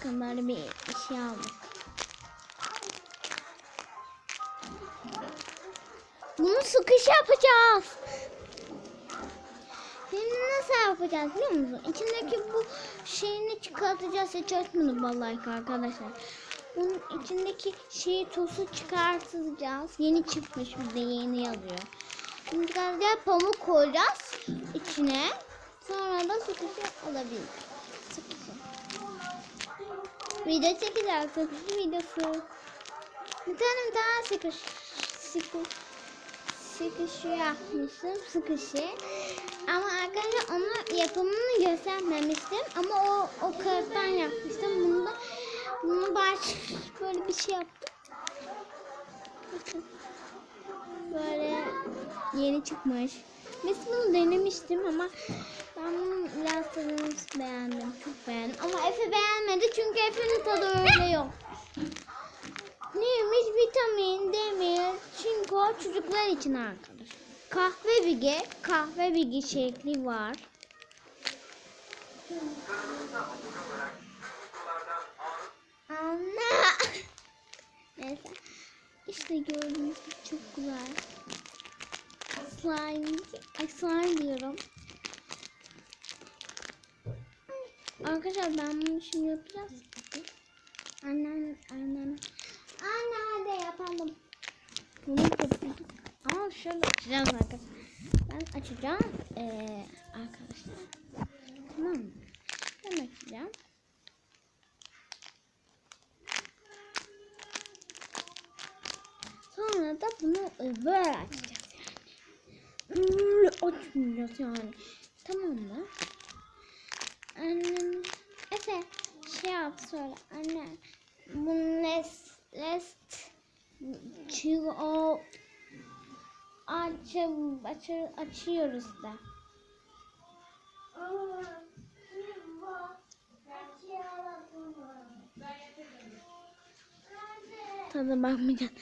Bakın böyle bir şey aldık. Bunu sıkış yapacağız. Şimdi nasıl yapacağız biliyor musun? İçindeki bu şeyini çıkartacağız. Hiç açmadım vallahi arkadaşlar. Bunun içindeki şeyi tozu çıkartacağız. Yeni çıkmış bir de yeni yazıyor. Şimdi. Pamuk koyacağız içine. Sonra da sıkışı alabiliriz. Video çekeceğiz. Sıkışı videosu. Bir tane tane sıkış. Sıkış sıkışı yapmıştım sıkışı ama arkadaşlar onu yapımını göstermemiştim ama o o kağıttan yapmıştım bunu da bunu baş böyle bir şey yaptım böyle yeni çıkmış biz bunu denemiştim ama ben tadını beğendim çok beğendim ama Efe beğenmedi çünkü Efe'nin tadı öyle yok Neymiş vitamin, demir, çinko çocuklar için arkadaş. Kahve bilgi, kahve bilgi şekli var. Anne. Neyse. İşte gördüğünüz gibi çok güzel. Slime, slime diyorum. Arkadaşlar ben bunu şimdi yapacağız. Annem, annem. Anne hadi yapalım. Bunu yapalım. Ama şöyle açacağız arkadaşlar. Ben açacağım. Ee, arkadaşlar. Tamam mı? Ben açacağım. Sonra da bunu böyle açacağız yani. Böyle açmayacağız yani. Tamam mı? Annem, Efe yap söyle anne. Bunu rest, rest çığ o aç, aç, açıyoruz da. Tadı bakmayacağım.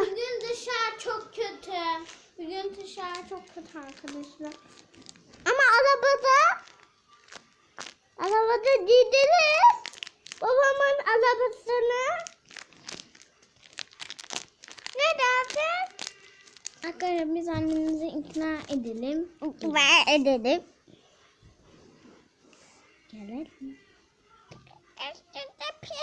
Bugün dışarı çok kötü. Bugün dışarı çok kötü arkadaşlar. Ama arabada arabada giydiniz. Babamın arabasını. Ne dersin? Arkadaşlar biz annemizi ikna edelim. İkna edelim. Gelelim.